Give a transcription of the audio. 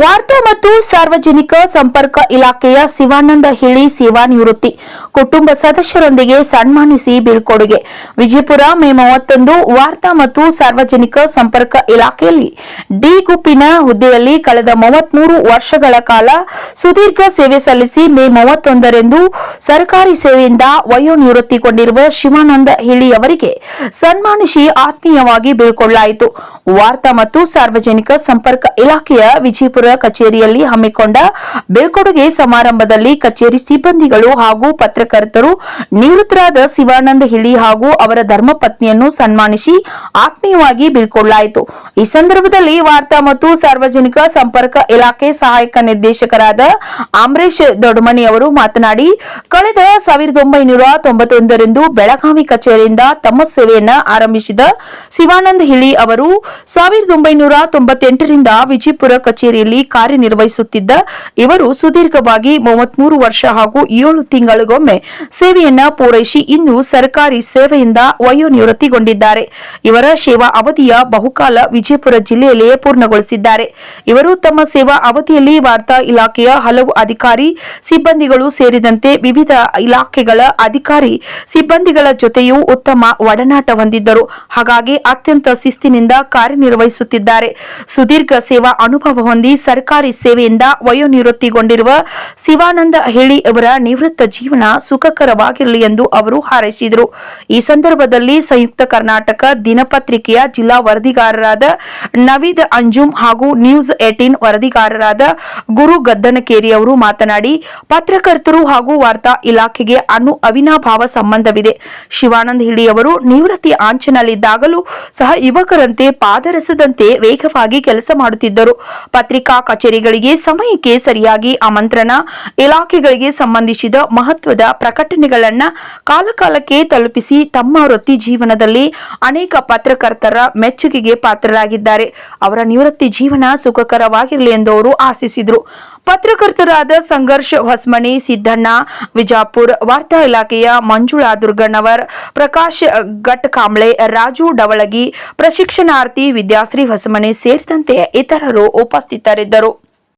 ವಾರ್ತಾ ಮತ್ತು ಸಾರ್ವಜನಿಕ ಸಂಪರ್ಕ ಇಲಾಖೆಯ ಶಿವಾನಂದ ಹಿಳಿ ಸೇವಾ ನಿವೃತ್ತಿ. ಕುಟುಂಬ ಸದಸ್ಯರೊಂದಿಗೆ ಸನ್ಮಾನಿಸಿ ಬೀಳ್ಕೊಡುಗೆ. ವಿಜಯಪುರ ಮೇ ಮೂವತ್ತೊಂದು ವಾರ್ತಾ ಮತ್ತು ಸಾರ್ವಜನಿಕ ಸಂಪರ್ಕ ಇಲಾಖೆಯಲ್ಲಿ ಡಿ ಗುಂಪಿನ ಹುದ್ದೆಯಲ್ಲಿ ಕಳೆದ ಮೂವತ್ಮೂರು ವರ್ಷಗಳ ಕಾಲ ಸುದೀರ್ಘ ಸೇವೆ ಸಲ್ಲಿಸಿ ಮೇ ಮೂವತ್ತೊಂದರಂದು ಸರ್ಕಾರಿ ಸೇವೆಯಿಂದ ವಯೋನಿವೃತ್ತಿಗೊಂಡಿರುವ ಶಿವಾನಂದ ಹಿಳಿ ಅವರಿಗೆ ಸನ್ಮಾನಿಸಿ ಆತ್ಮೀಯವಾಗಿ ಬೀಳ್ಕೊಳ್ಳಲಾಯಿತು. ವಾರ್ತಾ ಮತ್ತು ಸಾರ್ವಜನಿಕ ಸಂಪರ್ಕ ಇಲಾಖೆಯ ವಿಜಯಪುರ ಕಚೇರಿಯಲ್ಲಿ ಹಮ್ಮಿಕೊಂಡ ಬೀಳ್ಕೊಡುಗೆ ಸಮಾರಂಭದಲ್ಲಿ ಕಚೇರಿ ಸಿಬ್ಬಂದಿಗಳು ಹಾಗೂ ಪತ್ರಕರ್ತರು ನಿವೃತ್ತರಾದ ಶಿವಾನಂದ ಹಿಳಿ ಹಾಗೂ ಅವರ ಧರ್ಮಪತ್ನಿಯನ್ನು ಸನ್ಮಾನಿಸಿ ಆತ್ಮೀಯವಾಗಿ ಬೀಳ್ಕೊಳ್ಳಲಾಯಿತು ಈ ಸಂದರ್ಭದಲ್ಲಿ ವಾರ್ತಾ ಮತ್ತು ಸಾರ್ವಜನಿಕ ಸಂಪರ್ಕ ಇಲಾಖೆ ಸಹಾಯಕ ನಿರ್ದೇಶಕರಾದ ಅಮರೇಶ್ ದೊಡ್ಡಮನಿ ಅವರು ಮಾತನಾಡಿ, ಕಳೆದ ಸಾವಿರದ ಒಂಬೈನೂರ ತೊಂಬತ್ತೊಂದರಂದು ಬೆಳಗಾವಿ ಕಚೇರಿಯಿಂದ ತಮ್ಮ ಸೇವೆಯನ್ನ ಆರಂಭಿಸಿದ ಶಿವಾನಂದ ಹಿಳಿ ಅವರು ಸಾವಿರದ ಒಂಬೈನೂರ ತೊಂಬತ್ತೆಂಟರಿಂದ ವಿಜಯಪುರ ಕಚೇರಿಯಲ್ಲಿ ಕಾರ್ಯನಿರ್ವಹಿಸುತ್ತಿದ್ದ ಇವರು ಸುದೀರ್ಘವಾಗಿ ಮೂವತ್ಮೂರು ವರ್ಷ ಹಾಗೂ ಏಳು ತಿಂಗಳಿಗೊಮ್ಮೆ ಸೇವೆಯನ್ನ ಪೂರೈಸಿ ಇಂದು ಸರ್ಕಾರಿ ಸೇವೆಯಿಂದ ವಯೋನಿವೃತ್ತಿಗೊಂಡಿದ್ದಾರೆ. ಇವರ ಸೇವಾ ಅವಧಿಯ ಬಹುಕಾಲ ವಿಜಯಪುರ ಜಿಲ್ಲೆಯಲ್ಲಿಯೇ ಪೂರ್ಣಗೊಳಿಸಿದ್ದಾರೆ. ಇವರು ತಮ್ಮ ಸೇವಾ ಅವಧಿಯಲ್ಲಿ ವಾರ್ತಾ ಇಲಾಖೆಯ ಹಲವು ಅಧಿಕಾರಿ, ಸಿಬ್ಬಂದಿಗಳು ಸೇರಿದಂತೆ ವಿವಿಧ ಇಲಾಖೆಗಳ ಅಧಿಕಾರಿ, ಸಿಬ್ಬಂದಿಗಳ ಜೊತೆಯೂ ಉತ್ತಮ ಒಡನಾಟ ಹೊಂದಿದ್ದರು. ಹಾಗಾಗಿ ಅತ್ಯಂತ ಶಿಸ್ತಿನಿಂದ ಕಾರ್ಯನಿರ್ವಹಿಸುತ್ತಿದ್ದಾರೆ. ಸುದೀರ್ಘ ಸೇವಾ ಅನುಭವ ಹೊಂದಿ ಸರ್ಕಾರಿ ಸೇವೆಯಿಂದ ವಯೋನಿವೃತ್ತಿಗೊಂಡಿರುವ ಶಿವಾನಂದ ಹೇಳಿ ಅವರ ನಿವೃತ್ತ ಜೀವನ ಸುಖಕರವಾಗಿರಲಿ ಎಂದು ಅವರು ಹಾರೈಸಿದರು. ಈ ಸಂದರ್ಭದಲ್ಲಿ ಸಂಯುಕ್ತ ಕರ್ನಾಟಕ ದಿನಪತ್ರಿಕೆಯ ಜಿಲ್ಲಾ ವರದಿಗಾರರಾದ ನವೀದ್ ಅಂಜುಮ್ ಹಾಗೂ ನ್ಯೂಸ್ ಏಟೀನ್ ವರದಿಗಾರರಾದ ಗುರು ಗದ್ದನಕೇರಿ ಅವರು ಮಾತನಾಡಿ, ಪತ್ರಕರ್ತರು ಹಾಗೂ ವಾರ್ತಾ ಇಲಾಖೆಗೆ ಅನು ಅವಿನಾಭಾವ ಸಂಬಂಧವಿದೆ. ಶಿವಾನಂದ ಹಿಳಿ ಅವರು, ನಿವೃತ್ತಿ ಆಂಚನಲ್ಲಿದ್ದಾಗಲೂ ಸಹ ಯುವಕರಂತೆ ಪಾದರಸದಂತೆ ವೇಗವಾಗಿ ಕೆಲಸ ಮಾಡುತ್ತಿದ್ದರು. ಪತ್ರಿಕಾ ಕಚೇರಿಗಳಿಗೆ ಸಮಯಕ್ಕೆ ಸರಿಯಾಗಿ ಆಮಂತ್ರಣ, ಇಲಾಖೆಗಳಿಗೆ ಸಂಬಂಧಿಸಿದ ಮಹತ್ವದ ಪ್ರಕಟಣೆಗಳನ್ನು ಕಾಲಕಾಲಕ್ಕೆ ತಲುಪಿಸಿ ತಮ್ಮ ವೃತ್ತಿ ಜೀವನದಲ್ಲಿ ಅನೇಕ ಪತ್ರಕರ್ತರ ಮೆಚ್ಚುಗೆಗೆ ಪಾತ್ರರಾಗಿದ್ದಾರೆ. ಅವರ ನಿವೃತ್ತಿ ಜೀವನ ಸುಖಕರವಾಗಿರಲಿ ಎಂದು ಅವರು ಆಶಿಸಿದರು. ಪತ್ರಕರ್ತರಾದ ಸಂಘರ್ಷ ಹೊಸ್ಮಣಿ, ಸಿದ್ದಣ್ಣ, ವಿಜಾಪುರ್, ವಾರ್ತಾ ಇಲಾಖೆಯ ಮಂಜುಳಾ ದುರ್ಗಣ್ಣವರ್, ಪ್ರಕಾಶ್ ಗಟ್ ಕಾಂಬ್ಳೆ ರಾಜು ಡವಳಗಿ, ಪ್ರಶಿಕ್ಷಣಾರ್ಥಿ ವಿದ್ಯಾಶ್ರೀ ಹೊಸಮಣಿ ಸೇರಿದಂತೆ ಇತರರು ಉಪಸ್ಥಿತರಿದ್ದರು. ಹಾಜರಿದ್ದರು